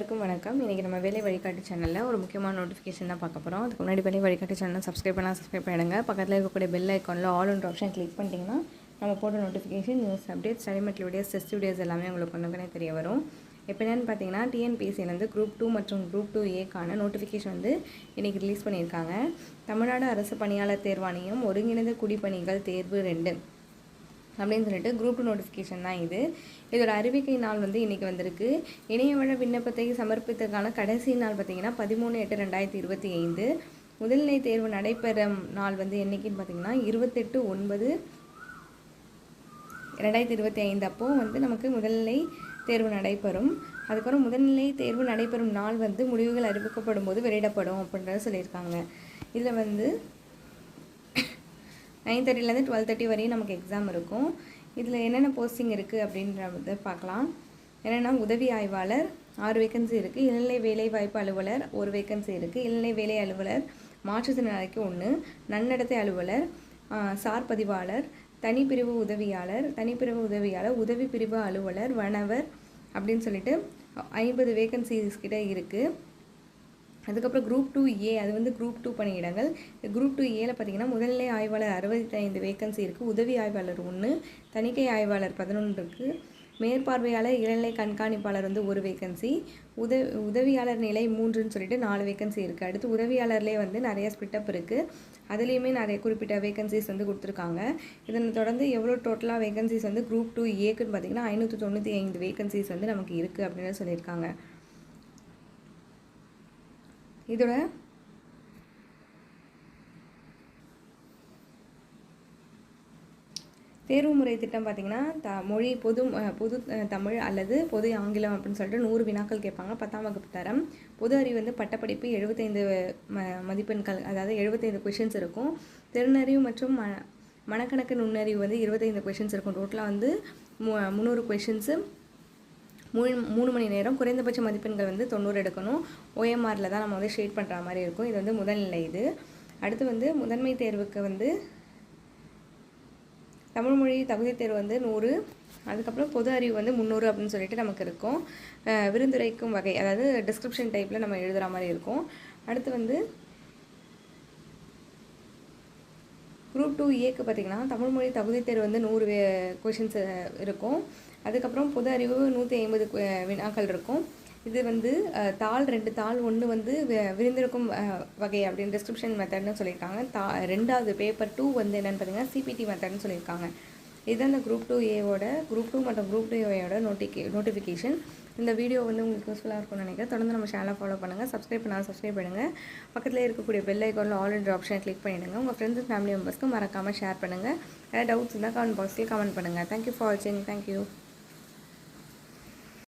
வணக்கம். இன்னைக்கு நம்ம வேலை வழிகாட்டு சேனலில் ஒரு முக்கியமான நோட்டிஃபிகேஷன் தான் பார்க்க போகிறோம் அதுக்கு முன்னாடி வேலை வழிகாட்டு சேனல் சப்ஸ்கிரைப் பண்ணால் சப்ஸ்கிரைப் பண்ணிடுங்க. பக்கத்தில் இருக்கக்கூடிய பெல் ஐக்கானில் ஆல் ஒன்ற ஆப்ஷன் கிளிக் பண்ணிட்டீங்கன்னா நம்ம போட்ட notification news update study material videos test videos எல்லாமே உங்களுக்கு ஒன்றுக்குனே தெரிய வரும். இப்போ என்னென்னு பார்த்தீங்கன்னா டிஎன்பிஎஸ்சிலேருந்து குரூப் டூ மற்றும் குரூப் டூ ஏக்கான நோட்டிஃபிகேஷன் வந்து இன்றைக்கி ரிலீஸ் பண்ணியிருக்காங்க. தமிழ்நாடு அரசு பணியாளர் தேர்வாணையம் ஒருங்கிணைந்த குடிப்பணிகள் தேர்வு ரெண்டு. அப்படின்னு சொல்லிட்டு குரூப் டூ நோட்டிஃபிகேஷன் தான் இது. இதோட அறிவிக்கை நாள் வந்து இன்றைக்கி வந்திருக்கு. இணையவழ விண்ணப்பத்தை சமர்ப்பித்ததுக்கான கடைசி நாள் பார்த்தீங்கன்னா பதிமூணு எட்டு ரெண்டாயிரத்தி இருபத்தி ஐந்து. முதல்நிலை தேர்வு நடைபெறும் நாள் வந்து என்றைக்குன்னு பார்த்தீங்கன்னா இருபத்தெட்டு ஒன்பது ரெண்டாயிரத்தி இருபத்தி ஐந்து. அப்போது வந்து நமக்கு முதல்நிலை தேர்வு நடைபெறும். அதுக்கப்புறம் முதல்நிலை தேர்வு நடைபெறும் நாள் வந்து முடிவுகள் அறிவிக்கப்படும் போது வெளியிடப்படும் அப்படின்றத சொல்லியிருக்காங்க. இதில் வந்து நைன் தேர்ட்டிலேருந்து டுவெல் தேர்ட்டி வரையும் நமக்கு எக்ஸாம் இருக்கும். இதில் என்னென்ன போஸ்டிங் இருக்குது அப்படின்றத பார்க்கலாம். என்னென்னா உதவி ஆய்வாளர் ஆறு வேக்கன்சி இருக்குது இளநிலை வேலை வாய்ப்பு அலுவலர் ஒரு வேக்கன்சி இருக்குது இளநிலை வேலை அலுவலர் மாற்றுத்திறனாளிக்கு ஒன்று. நன்னடத்தை அலுவலர் சார் பதிவாளர் தனிப்பிரிவு உதவியாளர் தனிப்பிரிவு உதவியாளர் உதவி பிரிவு அலுவலர் வனவர் அப்படின்னு சொல்லிட்டு ஐம்பது வேக்கன்சிஸ் கிட்ட இருக்குது அதுக்கப்புறம் குரூப் டூ ஏ அது வந்து குரூப் டூ பணியிடங்கள். குரூப் டூ ஏல பார்த்தீங்கன்னா முதல்நிலை ஆய்வாளர் அறுபத்தி ஐந்து வேக்கன்சி இருக்குது உதவி ஆய்வாளர் ஒன்று தணிக்கை ஆய்வாளர் பதினொன்று இருக்குது மேற்பார்வையாளர் இளநிலை கண்காணிப்பாளர் வந்து ஒரு வேக்கன்சி உத உதவியாளர் நிலை மூன்றுன்னு சொல்லிட்டு நாலு வேக்கன்சி இருக்குது அடுத்து உதவியாளர்லேயே வந்து நிறைய ஸ்பிட்டப் இருக்குது அதுலேயுமே நிறைய குறிப்பிட்ட வேகன்சிஸ் வந்து கொடுத்துருக்காங்க. இதனை தொடர்ந்து எவ்வளோ டோட்டலாக வேகன்சிஸ் வந்து குரூப் டூ ஏக்குன்னு பார்த்தீங்கன்னா ஐநூற்றி தொண்ணூற்றி ஐந்து வேகன்சிஸ் வந்து நமக்கு இருக்குது அப்படின்னு சொல்லியிருக்காங்க. இதோட தேர்வு முறை திட்டம் பார்த்திங்கன்னா த மொழி பொது பொது தமிழ் அல்லது பொது ஆங்கிலம் அப்படின்னு சொல்லிட்டு நூறு வினாக்கள் கேட்பாங்க பத்தாம் வகுப்பு தரம். பொது அறிவு வந்து பட்டப்படிப்பு எழுபத்தைந்து ம மதிப்பெண்கள் அதாவது எழுபத்தைந்து கொஷின்ஸ் இருக்கும். திறனறிவு மற்றும் ம மனக்கணக்கு நுண்ணறிவு வந்து இருபத்தைந்து கொஷின்ஸ் இருக்கும். டோட்டலாக வந்து மு முந்நூறு கொஷின்ஸு மூணு மூணு மணி நேரம் குறைந்தபட்ச மதிப்பெண்கள் வந்து தொண்ணூறு எடுக்கணும். ஓஎம்ஆரில் தான் நம்ம வந்து ஷேட் பண்ணுற மாதிரி இருக்கும். இது வந்து முதல்நிலை இது. அடுத்து வந்து முதன்மை தேர்வுக்கு வந்து தமிழ் மொழி தகுதி தேர்வு வந்து நூறு. அதுக்கப்புறம் பொது அறிவு வந்து முந்நூறு அப்படின்னு சொல்லிட்டு நமக்கு இருக்கும். விருந்துரைக்கும் வகை அதாவது டிஸ்கிரிப்ஷன் டைப்பில் நம்ம எழுதுகிற மாதிரி இருக்கும். அடுத்து வந்து குரூப் டூ ஏக்கு பார்த்திங்கன்னா தமிழ் மொழி தகுதி தேர்வு வந்து நூறு கொஷின்ஸ் இருக்கும். அதுக்கப்புறம் பொது அறிவு நூற்றி ஐம்பது வினாக்கள் இருக்கும். இது வந்து தாள் ரெண்டு தாள் ஒன்று வந்து விருந்திருக்கும் வகை அப்படின்னு டிஸ்கிரிப்ஷன் மெத்தட்னு சொல்லியிருக்காங்க. தா ரெண்டாவது பேப்பர் டூ வந்து என்னென்னு பார்த்தீங்கன்னா சிபிடி மெத்தட்னு சொல்லியிருக்காங்க. இது அந்த குரூப் டூ ஏவோட குரூப் டூ மற்றும் குரூப் டூ ஏவோட நோட்டிகே நோட்டிஃபிகேஷன் இந்த வீடியோ வந்து உங்களுக்கு யூஸ்ஃபுல்லாக இருக்கும்னு நினைக்கிறேன். தொடர்ந்து நம்ம சேனலை ஃபாலோ பண்ணுங்கள் சப்ஸ்கிரைப் பண்ணால் சப்ஸ்கிரைப் பண்ணுங்கள் பக்கத்தில் இருக்கக்கூடிய பெல் ஐக்கானில் ஆல் என்ற ஆப்ஷனை கிளிக் பண்ணிவிடுங்க உங்கள் ஃப்ரெண்ட்ஸ் ஃபேமிலி மெம்பர்ஸ்க்கு மறக்காமல் ஷேர் பண்ணுங்கள் ஏதாவது டவுட்ஸ் இருந்தால் கமெண்ட் பாக்ஸில் கமெண்ட் பண்ணுங்கள் தேங்க்யூ ஃபார் வாட்சிங் தேங்க்யூ